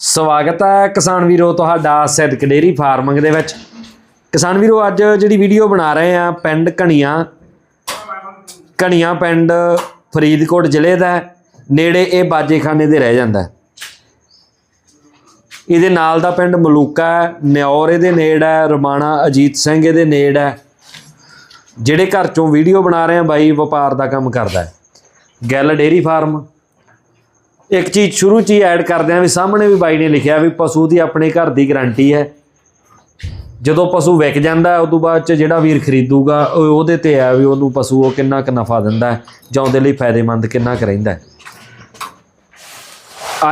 ਸਵਾਗਤ ਹੈ ਕਿਸਾਨ ਵੀਰੋ ਤੁਹਾਡਾ ਸਿੱਧਕ ਡੇਰੀ ਫਾਰਮਿੰਗ ਦੇ ਵਿੱਚ। ਕਿਸਾਨ ਵੀਰੋ, ਅੱਜ ਜਿਹੜੀ ਵੀਡੀਓ ਬਣਾ ਰਹੇ ਆ ਪਿੰਡ ਕਣੀਆਂ ਕਣੀਆਂ ਪਿੰਡ ਫਰੀਦਕੋਟ ਜ਼ਿਲ੍ਹੇ ਦਾ ਨੇੜੇ ਇਹ ਬਾਜੇਖਾਨੇ ਦੇ ਰਹਿ ਜਾਂਦਾ ਇਹਦੇ ਨਾਲ ਦਾ ਪਿੰਡ ਮਲੂਕਾ ਹੈ ਨਿਉਰ ਇਹਦੇ ਨੇੜ ਹੈ, ਰਮਾਣਾ ਅਜੀਤ ਸਿੰਘ ਇਹਦੇ ਨੇੜ ਹੈ। ਜਿਹੜੇ ਘਰ ਚੋਂ ਵੀਡੀਓ ਬਣਾ ਰਹੇ ਆ ਬਾਈ ਵਪਾਰ ਦਾ ਕੰਮ ਕਰਦਾ ਹੈ। ਗੱਲ ਡੇਰੀ ਫਾਰਮ। ਇੱਕ ਚੀਜ਼ ਸ਼ੁਰੂ ਚ ਹੀ ਐਡ ਕਰਦੇ ਆਂ ਵੀ ਸਾਹਮਣੇ ਵੀ ਬਾਈ ਨੇ ਲਿਖਿਆ ਵੀ ਪਸ਼ੂ ਦੀ ਆਪਣੇ ਘਰ ਦੀ ਗਾਰੰਟੀ ਹੈ। ਜਦੋਂ ਪਸ਼ੂ ਵਿਕ ਜਾਂਦਾ ਹੈ ਤੋਂ ਬਾਅਦ ਚ ਜਿਹੜਾ ਵੀਰ ਖਰੀਦੂਗਾ ਉਹਦੇ ਤੇ ਆ ਵੀ ਉਹਨੂੰ ਪਸ਼ੂ ਉਹ ਕਿੰਨਾ ਕੁ ਨਫਾ ਦਿੰਦਾ ਜਾਂ ਉਹਦੇ ਲਈ ਫਾਇਦੇਮੰਦ ਕਿੰਨਾ ਕੁ ਰਹਿੰਦਾ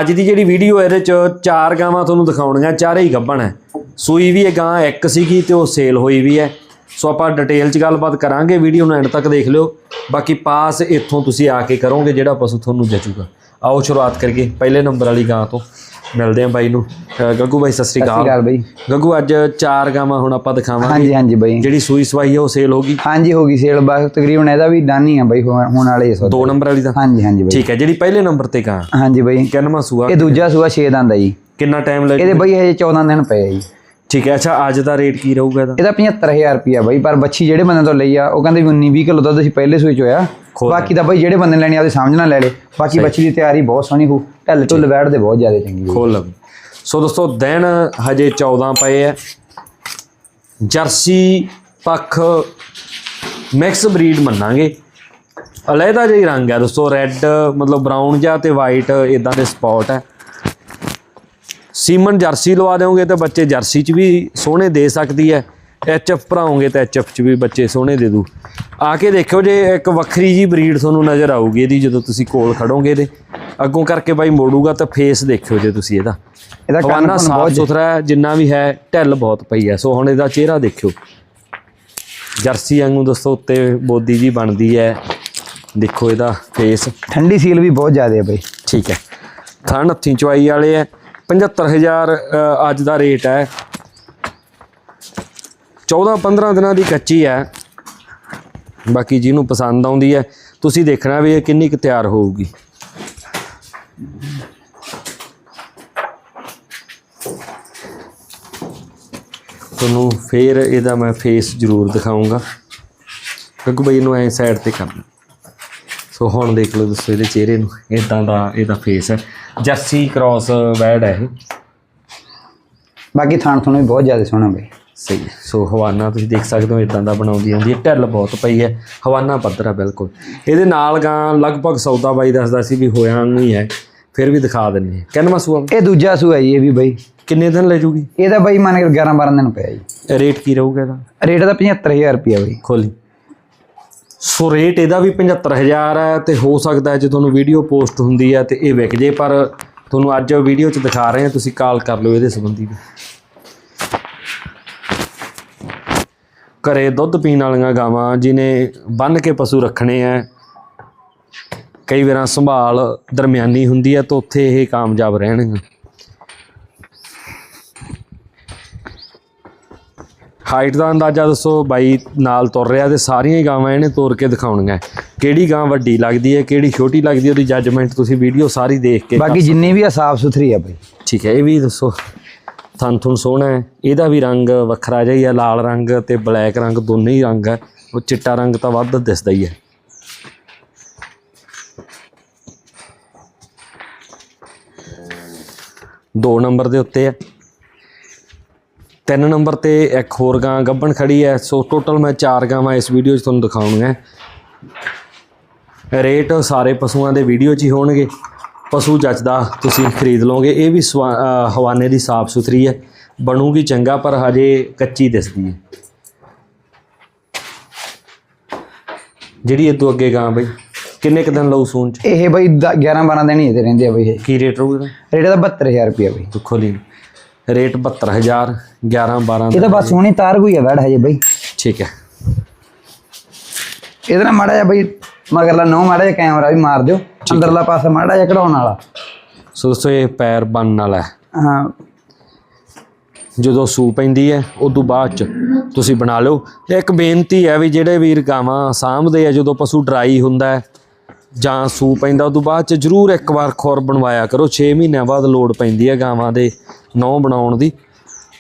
ਅੱਜ ਦੀ ਜਿਹੜੀ ਵੀਡੀਓ ਇਹਦੇ ਚ ਚਾਰ ਗਾਵਾਂ ਤੁਹਾਨੂੰ ਦਿਖਾਉਣੀਆਂ, ਚਾਰੇ ਹੀ ਗੱਭਣ ਹੈ। ਸੂਈ ਵੀ ਇਹ ਗਾਂ ਇੱਕ ਸੀਗੀ ਤੇ ਉਹ ਸੇਲ ਹੋਈ ਵੀ ਹੈ। ਸੋ ਆਪਾਂ ਡਿਟੇਲ ਚ ਗੱਲਬਾਤ ਕਰਾਂਗੇ ਵੀਡੀਓ ਨੂੰ ਐਂਡ ਤੱਕ ਦੇਖ ਲਿਓ। ਬਾਕੀ ਪਾਸ ਇੱਥੋਂ ਤੁਸੀਂ ਆ ਕੇ ਕਰੋਗੇ ਜਿਹੜਾ ਪਸ਼ੂ ਤੁਹਾਨੂੰ ਜਚੂਗਾ। ਆਓ ਸ਼ੁਰੂਆਤ ਕਰੀਏ ਪਹਿਲੇ ਨੰਬਰ ਵਾਲੀ ਗਾਂ ਤੋਂ। ਮਿਲਦੇ ਆਂ ਬਾਈ ਨੂੰ। ਗੱਗੂ ਬਾਈ ਸਤਿ ਸ੍ਰੀ ਸਤਿ ਸ਼੍ਰੀ ਅਕਾਲ। ਅਕਾਲ ਬਈ। ਗੱਗੂ ਅੱਜ ਚਾਰ ਗਾਵਾਂ ਹੁਣ ਆਪਾਂ ਦਿਖਾਵਾਂਗੇ। ਹਾਂਜੀ ਹਾਂਜੀ ਬਈ। ਜਿਹੜੀ ਸੂਈ ਸਵਾਈ ਹੈ ਉਹ ਸੇਲ ਹੋ ਗਈ। ਹਾਂਜੀ ਹੋ ਗਈ ਸੇਲ ਬਸ ਤਕਰੀਬਨ ਇਹਦਾ ਵੀ ਡਨ ਹੀ ਆ ਬਈ ਹੋਣ ਵਾਲੇ ਇਸ ਦੋ ਨੰਬਰ ਵਾਲੀ ਦਾ? ਹਾਂਜੀ ਹਾਂਜੀ ਬਈ। ਠੀਕ ਹੈ ਜਿਹੜੀ ਪਹਿਲੇ ਨੰਬਰ ਤੇ ਗਾਂ। ਹਾਂਜੀ ਬਈ। ਕਿੰਨਵਾਂ ਸੂਆ? ਇਹ ਦੂਜਾ ਸੂਆ 6 ਦੰਦ ਆ ਜੀ। ਕਿੰਨਾ ਟਾਈਮ ਲੱਗ ਇਹਦੇ ਬਈ ਹਜੇ 14 ਦਿਨ ਪਏ ਆ ਜੀ। ਠੀਕ ਹੈ ਅੱਛਾ ਅੱਜ ਦਾ ਰੇਟ ਕੀ ਰਹੂਗਾ ਇਹਦਾ? ਇਹਦਾ 75000 ਰੁਪਿਆ ਬਈ ਪਰ ਬੱਚੀ ਜਿਹੜੇ ਬੰਦੇ ਤੋਂ ਲਈ ਆ ਉਹ ਕਹਿੰਦੇ ਵੀ 19 20 ਕਿਲੋ ਦੁੱਧ ਅਸੀਂ ਪਹਿਲੇ ਸੂਈ ਚ ਹੋਇਆ। ਬਾਕੀ ਤਾਂ ਬਈ ਜਿਹੜੇ ਬੰਦੇ ਨੇ ਲੈਣੀ ਆ ਉਹਦੇ ਸਮਝ ਨਾਲ ਲੈ ਲੇ। ਬਾਕੀ ਬੱਚੀ ਦੀ ਤਿਆਰੀ ਬਹੁਤ ਸੋਹਣੀ ਹੋ ਢੱਲ ਢੁੱਲ ਬੈਠਦੇ ਬਹੁਤ ਜ਼ਿਆਦਾ ਚੰਗੀ। ਖੋਲ ਲਓ ਸੋ ਦੋਸਤੋ ਦਿਨ ਹਜੇ 14 ਪਏ ਐ। ਜਰਸੀ ਪੱਖ ਮਿਕਸ ਬਰੀਡ ਮੰਨਾਂਗੇ। ਅਲੱਗਾ ਜਿਹਾ ਰੰਗ ਹੈ ਦੋਸਤੋ ਰੈੱਡ ਮਤਲਬ ਬਰਾਊਨ ਜਿਹਾ ਤੇ ਵਾਈਟ ਇਦਾਂ ਦੇ ਸਪੌਟ ਹੈ ਸੀਮਨ ਜਰਸੀ ਲਵਾ ਦਿਓਗੇ ਤਾਂ ਬੱਚੇ ਜਰਸੀ 'ਚ ਵੀ ਸੋਹਣੇ ਦੇ ਸਕਦੀ ਹੈ। ਐਚਐਫ ਭਰਾਓਗੇ ਤਾਂ ਐਚਐਫ 'ਚ ਵੀ ਬੱਚੇ ਸੋਹਣੇ ਦੇ ਦੂ। ਆ ਕੇ ਦੇਖਿਓ ਜੇ ਇੱਕ ਵੱਖਰੀ ਜੀ ਬਰੀਡ ਤੁਹਾਨੂੰ ਨਜ਼ਰ ਆਊਗੀ ਇਹਦੀ ਜਦੋਂ ਤੁਸੀਂ ਕੋਲ ਖੜੋਗੇ ਇਹਦੇ। ਅੱਗੋਂ ਕਰਕੇ ਬਾਈ ਮੋੜੂਗਾ ਤਾਂ ਫੇਸ ਦੇਖਿਓ ਜੇ ਤੁਸੀਂ ਇਹਦਾ। ਇਹਦਾ ਕੰਨ ਸਾਫ਼ ਬਹੁਤ ਸੁਥਰਾ ਹੈ ਜਿੰਨਾ ਵੀ ਹੈ ਢਿੱਲ ਬਹੁਤ ਪਈ ਹੈ। ਸੋ ਹੁਣ ਇਹਦਾ ਚਿਹਰਾ ਦੇਖਿਓ। ਜਰਸੀ ਵਾਂਗੂ ਦੋਸਤੋ ਉੱਤੇ ਬੋਦੀ ਜੀ ਬਣਦੀ ਹੈ। ਦੇਖੋ ਇਹਦਾ ਫੇਸ ਠੰਡੀ ਸੀਲ ਵੀ ਬਹੁਤ ਜ਼ਿਆਦਾ ਹੈ ਬਈ। ਠੀਕ ਹੈ। ਥਣ ਹੱਥੀਂ ਚਵਾਈ ਵਾਲੇ ਹੈ। 75000 ਅ, ਅੱਜ ਦਾ ਰੇਟ ਹੈ। 14 15 ਦਿਨਾਂ ਦੀ ਕੱਚੀ ਹੈ। ਬਾਕੀ ਜਿਹਨੂੰ ਪਸੰਦ ਆਉਂਦੀ ਹੈ ਤੁਸੀਂ ਦੇਖਣਾ ਵੀ ਇਹ ਕਿੰਨੀ ਕੁ ਤਿਆਰ ਹੋਊਗੀ। ਤੁਹਾਨੂੰ ਫੇਰ ਇਹਦਾ ਮੈਂ ਫੇਸ ਜ਼ਰੂਰ ਦਿਖਾਉਂਗਾ ਕਿਉਂਕਿ ਬਈ ਇਹਨੂੰ ਐ ਸਾਈਡ ਤੇ ਕਰਨਾ ਸੋ ਹੁਣ ਦੇਖ ਲਓ ਦੋਸਤੋ ਇਹਦੇ ਚਿਹਰੇ ਨੂੰ। ਇਦਾਂ ਦਾ ਇਹਦਾ ਫੇਸ ਹੈ। ਜਰਸੀ ਕ੍ਰਾਸ ਵੈਡ ਹੈ ਇਹ। ਬਾਕੀ ਥਾਣ ਤੁਹਾਨੂੰ ਵੀ ਬਹੁਤ ਜ਼ਿਆਦਾ ਸੋਹਣਾ ਬਈ। ਸਹੀ। ਸੋ ਹਵਾਨਾ ਤੁਸੀਂ ਦੇਖ ਸਕਦੇ ਹੋ ਇਦਾਂ ਦਾ ਬਣਾਉਂਦੀ ਹੁੰਦੀ ਹੈ। ਢਿੱਲ ਬਹੁਤ ਪਈ ਹੈ। ਹਵਾਨਾ ਪੱਧਰ ਹੈ ਬਿਲਕੁਲ। ਇਹਦੇ ਨਾਲ ਗਾਂ ਲਗਭਗ ਸੌਦਾ ਬਾਈ ਦੱਸਦਾ ਸੀ ਵੀ ਹੋਇਆ ਨਹੀਂ ਹੈ ਫਿਰ ਵੀ ਦਿਖਾ ਦਿੰਨੇ ਕਿੰਨਵਾਂ ਸੂਆ ਇਹ ਦੂਜਾ ਸੂਆ ਜੀ ਇਹ ਵੀ ਬਈ। ਕਿੰਨੇ ਦਿਨ ਲੈ ਜੂਗੀ? ਇਹਦਾ ਬਈ ਮੰਨ ਕੇ 11 12 ਦਿਨ ਪਿਆ ਜੀ। ਰੇਟ ਕੀ ਰਹੂਗਾ ਇਹਦਾ? ਰੇਟ ਦਾ 75000 ਰੁਪਿਆ ਬਈ। ਖੋਲੀ। ਸੋ ਰੇਟ ਇਹਦਾ ਵੀ 75000 ਹੈ ਤੇ ਹੋ ਸਕਦਾ ਹੈ ਜੇ ਤੁਹਾਨੂੰ ਵੀਡੀਓ ਪੋਸਟ ਹੁੰਦੀ ਹੈ ਤੇ ਇਹ ਵਿਕ ਜੇ, ਪਰ ਤੁਹਾਨੂੰ ਅੱਜ ਵੀਡੀਓ 'ਚ ਦਿਖਾ ਰਹੇ ਹਾਂ, ਤੁਸੀਂ ਕਾਲ ਕਰ ਲਓ ਇਹਦੇ ਸੰਬੰਧੀ ਵੀ। ਘਰੇ ਦੁੱਧ ਪੀਣ ਵਾਲੀਆਂ ਗਾਵਾਂ ਜਿਨੇ ਬੰਨ ਕੇ ਪਸ਼ੂ ਰੱਖਣੇ ਆ ਕਈ ਵਾਰਾਂ ਸੰਭਾਲ ਦਰਮਿਆਨੀ ਹੁੰਦੀ ਹੈ ਤਾਂ ਉੱਥੇ ਇਹ ਕਾਮਯਾਬ ਰਹਿਣਗੇ ਹਾਈਟ ਦਾ ਅੰਦਾਜ਼ਾ ਦੱਸੋ ਬਾਈ ਨਾਲ ਤੁਰ ਰਿਹਾ ਤੇ ਸਾਰੀਆਂ ਹੀ ਗਾਵਾਂ ਇਹਨੇ ਤੋਰ ਕੇ ਦਿਖਾਉਣੀਆਂ ਕਿਹੜੀ ਗਾਂ ਵੱਡੀ ਲੱਗਦੀ ਹੈ ਕਿਹੜੀ ਛੋਟੀ ਲੱਗਦੀ ਹੈ ਉਹਦੀ ਜੱਜਮੈਂਟ ਤੁਸੀਂ ਵੀਡੀਓ ਸਾਰੀ ਦੇਖ ਕੇ ਬਾਕੀ ਜਿੰਨੀ ਵੀ ਆ ਸਾਫ਼ ਸੁਥਰੀ ਆ ਬਈ। ਠੀਕ ਹੈ ਇਹ ਵੀ ਦੱਸੋ। ਥਣ ਥੁਣ ਸੋਹਣਾ ਹੈ। ਇਹਦਾ ਵੀ ਰੰਗ ਵੱਖਰਾ ਜਿਹਾ ਹੀ ਹੈ ਲਾਲ ਰੰਗ ਤੇ ਬਲੈਕ ਰੰਗ ਦੋਨੇ ਹੀ ਰੰਗ ਹੈ। ਉਹ ਚਿੱਟਾ ਰੰਗ ਤਾਂ ਵੱਧ ਦਿਸਦਾ ਹੀ ਹੈ। ਦੋ ਨੰਬਰ ਦੇ ਉੱਤੇ ਹੈ। ਤਿੰਨ ਨੰਬਰ ਤੇ ਇੱਕ ਹੋਰ ਗਾਂ ਗੱਬਣ ਖੜੀ ਹੈ। ਸੋ ਟੋਟਲ ਮੈਂ ਚਾਰ ਗਾਵਾਂ ਇਸ ਵੀਡੀਓ 'ਚ ਤੁਹਾਨੂੰ ਦਿਖਾਉਣੀਆਂ। ਰੇਟ ਸਾਰੇ ਪਸ਼ੂਆਂ ਦੇ ਵੀਡੀਓ 'ਚ ਹੀ ਹੋਣਗੇ। ਪਸ਼ੂ ਜੱਜਦਾ ਤੁਸੀਂ ਖਰੀਦ ਲਓਗੇ। ਇਹ ਵੀ ਹਵਾਨੇ ਦੀ ਸਾਫ਼ ਸੁਥਰੀ ਹੈ। ਬਣੂਗੀ ਚੰਗਾ ਪਰ ਹਜੇ ਕੱਚੀ ਦਿਸਦੀ ਹੈ। ਜਿਹੜੀ ਇਹ ਤੋਂ ਅੱਗੇ ਗਾਂ ਬਈ ਕਿੰਨੇ ਕੁ ਦਿਨ ਲਊ ਸੂਣ ਚ? ਇਹ ਬਈ 11 12 ਦਿਨ ਹੀ ਇਹਦੇ ਰਹਿੰਦੇ ਆ ਬਈ ਇਹ। ਕੀ ਰੇਟ ਰਹੂਗਾ ਰੇਟ ਦਾ 72000 ਰੁਪਿਆ ਬਈ। ਦੁੱਖੋ ਲਈ ਰੇਟ 72000 11 12 ਇਹ ਤਾਂ ਬਸ ਸੋਹਣੀ ਤਾਰ ਕੋਈ ਆ ਵੜ ਹਜੇ ਬਈ। ਠੀਕ ਹੈ। ਇਹਦੇ ਨਾਲ ਮਾੜਾ ਜਿਹਾ ਬਈ ਮਗਰਲਾ ਨੋ ਮਾੜਾ ਜਿਹਾ ਕੈਮਰਾ ਵੀ ਮਾਰ ਦਿਓ। ਅੰਦਰਲਾ ਪਾਸਾ ਮਾੜਾ ਜਿਹਾ ਕਢਾਉਣ ਵਾਲਾ। ਸੋ ਦੋਸਤੋ ਇਹ ਪੈਰ ਬਣਨ ਵਾਲਾ ਹੈ। ਹਾਂ। ਜਦੋਂ ਸੂ ਪੈਂਦੀ ਹੈ ਉਦੋਂ ਬਾਅਦ ਚ ਤੁਸੀਂ ਬਣਾ ਲਓ। ਤੇ ਇੱਕ ਬੇਨਤੀ ਹੈ ਵੀ ਜਿਹੜੇ ਵੀਰ ਗਾਵਾਂ ਸਾਂਭਦੇ ਆ ਜਦੋਂ ਪਸ਼ੂ ਡਰਾਈ ਹੁੰਦਾ ਹੈ ਜਾਂ ਸੂ ਪੈਂਦਾ ਉਦੋਂ ਬਾਅਦ ਚ ਜਰੂਰ ਇੱਕ ਵਾਰ ਖੁਰ ਬਣਵਾਇਆ ਕਰੋ। 6 ਮਹੀਨਿਆਂ ਬਾਅਦ ਲੋੜ ਪੈਂਦੀ ਹੈ ਗਾਵਾਂ ਦੇ। ਨੌ ਬਣਾਉਣ ਦੀ।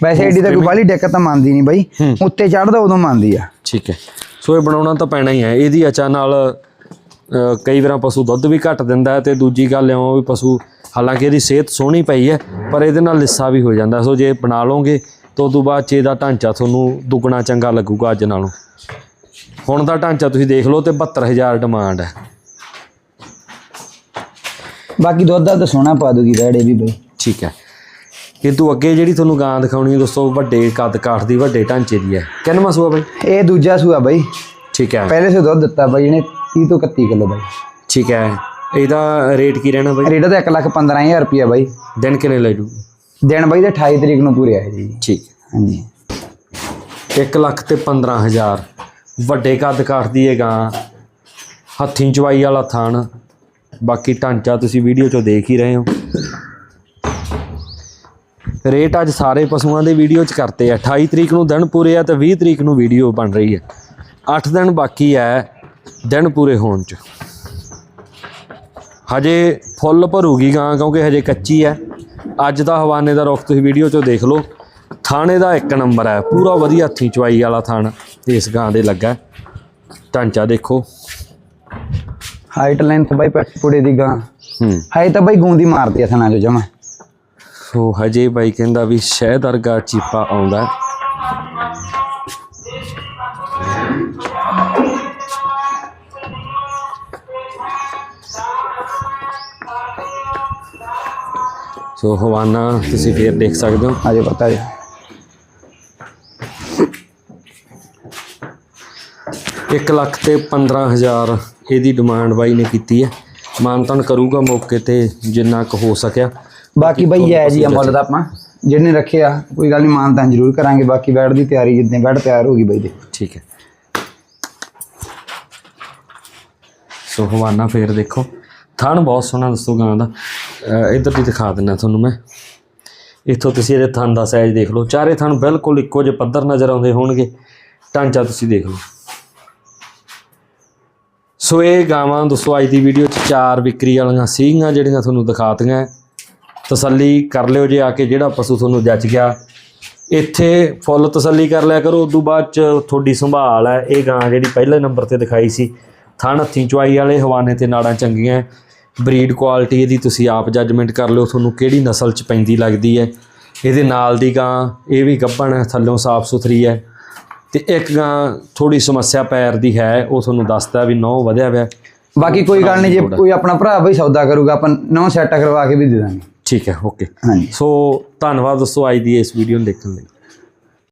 ਵੈਸੇ ਏਡੀ ਤਾਂ ਕੋਈ ਬਾਲੀ ਦਿੱਕਤ ਤਾਂ ਮੰਨਦੀ ਨਹੀਂ ਬਾਈ। ਉੱਤੇ ਚੜਦਾ ਉਦੋਂ ਮੰਨਦੀ ਆ। ਠੀਕ ਹੈ। ਸੋ ਇਹ ਬਣਾਉਣਾ ਤਾਂ ਪੈਣਾ ਹੀ ਹੈ। ਇਹਦੀ ਅਚਾ ਨਾਲ ਕਈ ਵਾਰਾਂ ਪਸ਼ੂ ਦੁੱਧ ਵੀ ਘੱਟ ਦਿੰਦਾ ਹੈ ਤੇ ਦੂਜੀ ਗੱਲ ਇਉਂ ਵੀ ਪਸ਼ੂ ਹਾਲਾਂਕਿ ਇਹਦੀ ਸਿਹਤ ਸੋਹਣੀ ਪਈ ਹੈ ਪਰ ਇਹਦੇ ਨਾਲ ਲਿੱਸਾ ਵੀ ਹੋ ਜਾਂਦਾ। ਸੋ ਜੇ ਬਣਾ ਲਓਗੇ ਤਾਂ ਉਦੋਂ ਬਾਅਦ ਚ ਇਹਦਾ ਢਾਂਚਾ ਤੁਹਾਨੂੰ ਦੁੱਗਣਾ ਚੰਗਾ ਲੱਗੂਗਾ ਅੱਜ ਨਾਲੋਂ। ਹੁਣ ਦਾ ਢਾਂਚਾ ਤੁਸੀਂ ਦੇਖ ਲਓ ਤੇ 72000 ਡਿਮਾਂਡ ਹੈ। ਬਾਕੀ ਦੁੱਧ ਦਾ ਤਾਂ ਸੋਹਣਾ ਪਾ ਦੂਗੀ ਵੈੜ ਵੀ ਬਾਈ। ਠੀਕ ਹੈ। ਕਿੰਤੂ ਅੱਗੇ ਜਿਹੜੀ ਤੁਹਾਨੂੰ ਗਾਂ ਦਿਖਾਉਣੀ ਹੈ ਦੋਸਤੋ ਵੱਡੇ ਕੱਦ ਕਾਠ ਦੀ ਵੱਡੇ ਢਾਂਚੇ ਦੀ ਹੈ। ਕਿੰਨਵਾਂ ਸੂਆ ਬਾਈ? ਇਹ ਦੂਜਾ ਸੂਆ ਬਾਈ। ਠੀਕ ਹੈ। ਪਹਿਲੇ ਸੇ ਦੁੱਧ ਦਿੱਤਾ ਬਾਈ ਇਹਨੇ 30 ਤੋਂ 31 ਕਿਲੋ ਬਾਈ। ਠੀਕ ਹੈ। ਇਹਦਾ ਰੇਟ ਕੀ ਰਹਿਣਾ ਬਾਈ? ਰੇਟ ਤਾਂ 1 ਲੱਖ 15000 ਰੁਪਿਆ ਬਾਈ। ਦਿਨ ਕਿੰਨੇ ਲੈ ਜੂ ਦਿਨ ਬਾਈ ਦੇ 28 ਤਰੀਕ ਨੂੰ ਪੂਰੇ ਆਏ ਜੀ। ਠੀਕ। ਹਾਂਜੀ। 1 ਲੱਖ ਤੇ 15000 ਵੱਡੇ ਕੱਦ ਕਾਠ ਦੀ ਇਹ ਗਾਂ। ਹੱਥੀਂ ਚਵਾਈ ਵਾਲਾ ਥਣ ਬਾਕੀ ਢਾਂਚਾ ਤੁਸੀਂ ਵੀਡੀਓ 'ਚੋਂ ਦੇਖ ਹੀ ਰਹੇ ਹੋ। ਰੇਟ ਅੱਜ ਸਾਰੇ ਪਸ਼ੂਆਂ ਦੇ ਵੀਡੀਓ 'ਚ ਕਰਤੇ ਆ। 28 ਤਰੀਕ ਨੂੰ ਦਿਨ ਪੂਰੇ ਆ ਤੇ 20 ਤਰੀਕ ਨੂੰ ਵੀਡੀਓ ਬਣ ਰਹੀ ਹੈ 8 ਦਿਨ ਬਾਕੀ ਹੈ ਦਿਨ ਪੂਰੇ ਹੋਣ 'ਚ। ਹਜੇ ਫੁੱਲ ਭਰੂਗੀ ਗਾਂ ਕਿਉਂਕਿ ਹਜੇ ਕੱਚੀ ਹੈ ਅੱਜ ਦਾ ਹਵਾਨੇ ਦਾ ਰੁੱਖ ਤੁਸੀਂ ਵੀਡੀਓ 'ਚੋਂ ਦੇਖ ਲਓ। ਥਾਣੇ ਦਾ ਇੱਕ ਨੰਬਰ ਹੈ ਪੂਰਾ ਵਧੀਆ ਹੱਥੀਂ ਚਵਾਈ ਵਾਲਾ ਥਣ ਇਸ ਗਾਂ ਦੇ ਲੱਗਾ। ਢਾਂਚਾ ਦੇਖੋ। ਹਾਈਟ ਲੈਂਥ ਬਾਈ ਪੱਟ ਪੁੜੇ ਦੀ ਗਾਂ। ਹੂੰ। ਹਾਈ ਤਾਂ ਬਾਈ ਗੂੰਦੀ ਮਾਰਦੀ ਆ ਥਣਾ ਜੋ ਜਮਾ। ਸੋ ਹਜੇ ਬਾਈ ਕਹਿੰਦਾ ਵੀ ਸ਼ਹਿਦ ਵਰਗਾ ਚੀਪਾ ਆਉਂਦਾ ਹੈ। ਸੋ ਹਵਾਨਾ ਤੁਸੀਂ ਫੇਰ ਦੇਖ ਸਕਦੇ ਹੋ। ਅਜੇ ਪਤਾ ਜੀ ਇੱਕ ਲੱਖ ਤੇ 15000 ਇਹਦੀ ਡਿਮਾਂਡ ਬਾਈ ਨੇ ਕੀਤੀ ਹੈ। ਮਾਨਤਨ ਕਰੂਗਾ ਮੌਕੇ ਤੇ ਜਿੰਨਾ ਕੁ ਹੋ ਸਕਿਆ। ਬਾਕੀ ਬਾਈ ਜੈ ਜੀ ਅਮੁੱਲ ਦਾ ਆਪਾਂ ਜਿਹਨੇ ਰੱਖਿਆ ਕੋਈ ਗੱਲ ਨਹੀਂ ਮਾਨਤਾਂ ਜ਼ਰੂਰ ਕਰਾਂਗੇ ਬਾਕੀ ਬੈਡ ਦੀ ਤਿਆਰੀ ਜਿੱਦਾਂ ਬੈਡ ਤਿਆਰ ਹੋ ਗਈ ਬਾਈ ਦੇ। ਠੀਕ ਹੈ। ਸੋ ਹਵਾਨਾ ਫੇਰ ਦੇਖੋ। ਥਣ ਬਹੁਤ ਸੋਹਣਾ ਦੱਸੋ ਗਾਂ ਦਾ। ਇੱਧਰ ਦੀ ਦਿਖਾ ਦਿੰਦਾ ਤੁਹਾਨੂੰ ਮੈਂ। ਇੱਥੋਂ ਤੁਸੀਂ ਇਹਦੇ ਥਣ ਦਾ ਸਾਈਜ਼ ਦੇਖ ਲਓ। ਚਾਰੇ ਥਣ ਬਿਲਕੁਲ ਇੱਕੋ ਜਿਹੇ ਪੱਧਰ ਨਜ਼ਰ ਆਉਂਦੇ ਹੋਣਗੇ। ਢਾਂਚਾ ਤੁਸੀਂ ਦੇਖ ਲਓ। ਸੋ ਇਹ ਗਾਵਾਂ ਦੋਸਤੋ ਅੱਜ ਦੀ ਵੀਡੀਓ 'ਚ ਚਾਰ ਵਿਕਰੀ ਵਾਲੀਆਂ ਸੀਗੀਆਂ ਜਿਹੜੀਆਂ ਤੁਹਾਨੂੰ ਦਿਖਾਤੀਆਂ ਤਸੱਲੀ ਕਰ ਲਿਓ ਜੇ ਆ ਕੇ ਜਿਹੜਾ ਪਸ਼ੂ ਤੁਹਾਨੂੰ ਜੱਜ ਗਿਆ। ਇੱਥੇ ਫੁੱਲ ਤਸੱਲੀ ਕਰ ਲਿਆ ਕਰੋ। ਉਦੋਂ ਬਾਅਦ ਚ ਤੁਹਾਡੀ ਸੰਭਾਲ ਹੈ। ਇਹ ਗਾਂ ਜਿਹੜੀ ਪਹਿਲੇ ਨੰਬਰ ਤੇ ਦਿਖਾਈ ਸੀ ਥਣ ਹੱਥੀਂ ਚੁਆਈ ਵਾਲੇ ਹਵਾਨੇ ਤੇ ਨਾੜਾਂ ਚੰਗੀਆਂ। ਬਰੀਡ ਕੁਆਲਿਟੀ ਇਹਦੀ ਤੁਸੀਂ ਆਪ ਜੱਜਮੈਂਟ ਕਰ ਲਿਓ ਤੁਹਾਨੂੰ ਕਿਹੜੀ ਨਸਲ ਚ ਪੈਂਦੀ ਲੱਗਦੀ ਹੈ। ਇਹਦੇ ਨਾਲ ਦੀ ਗਾਂ ਇਹ ਵੀ ਗੱਭਣ ਹੈ ਥੱਲੋਂ ਸਾਫ਼ ਸੁਥਰੀ ਹੈ। ਤੇ ਇੱਕ ਗਾਂ ਥੋੜੀ ਸਮੱਸਿਆ ਪੈਰ ਦੀ ਹੈ ਉਹ ਤੁਹਾਨੂੰ ਦੱਸਦਾ ਵੀ ਨੌ ਵਧਿਆ ਹੋਇਆ ਬਾਕੀ ਕੋਈ ਗੱਲ ਨਹੀਂ ਜੇ ਕੋਈ ਆਪਣਾ ਭਰਾ ਬਈ ਸੌਦਾ ਕਰੂਗਾ ਆਪਾਂ ਨੌ ਸੈੱਟ ਕਰਵਾ ਕੇ ਵੀ ਦੇ ਦਾਂਗੇ। ਠੀਕ ਹੈ ਓਕੇ ਹਾਂਜੀ। ਸੋ ਧੰਨਵਾਦ ਦੋਸਤੋ ਅੱਜ ਦੀ ਇਸ ਵੀਡੀਓ ਨੂੰ ਦੇਖਣ ਲਈ।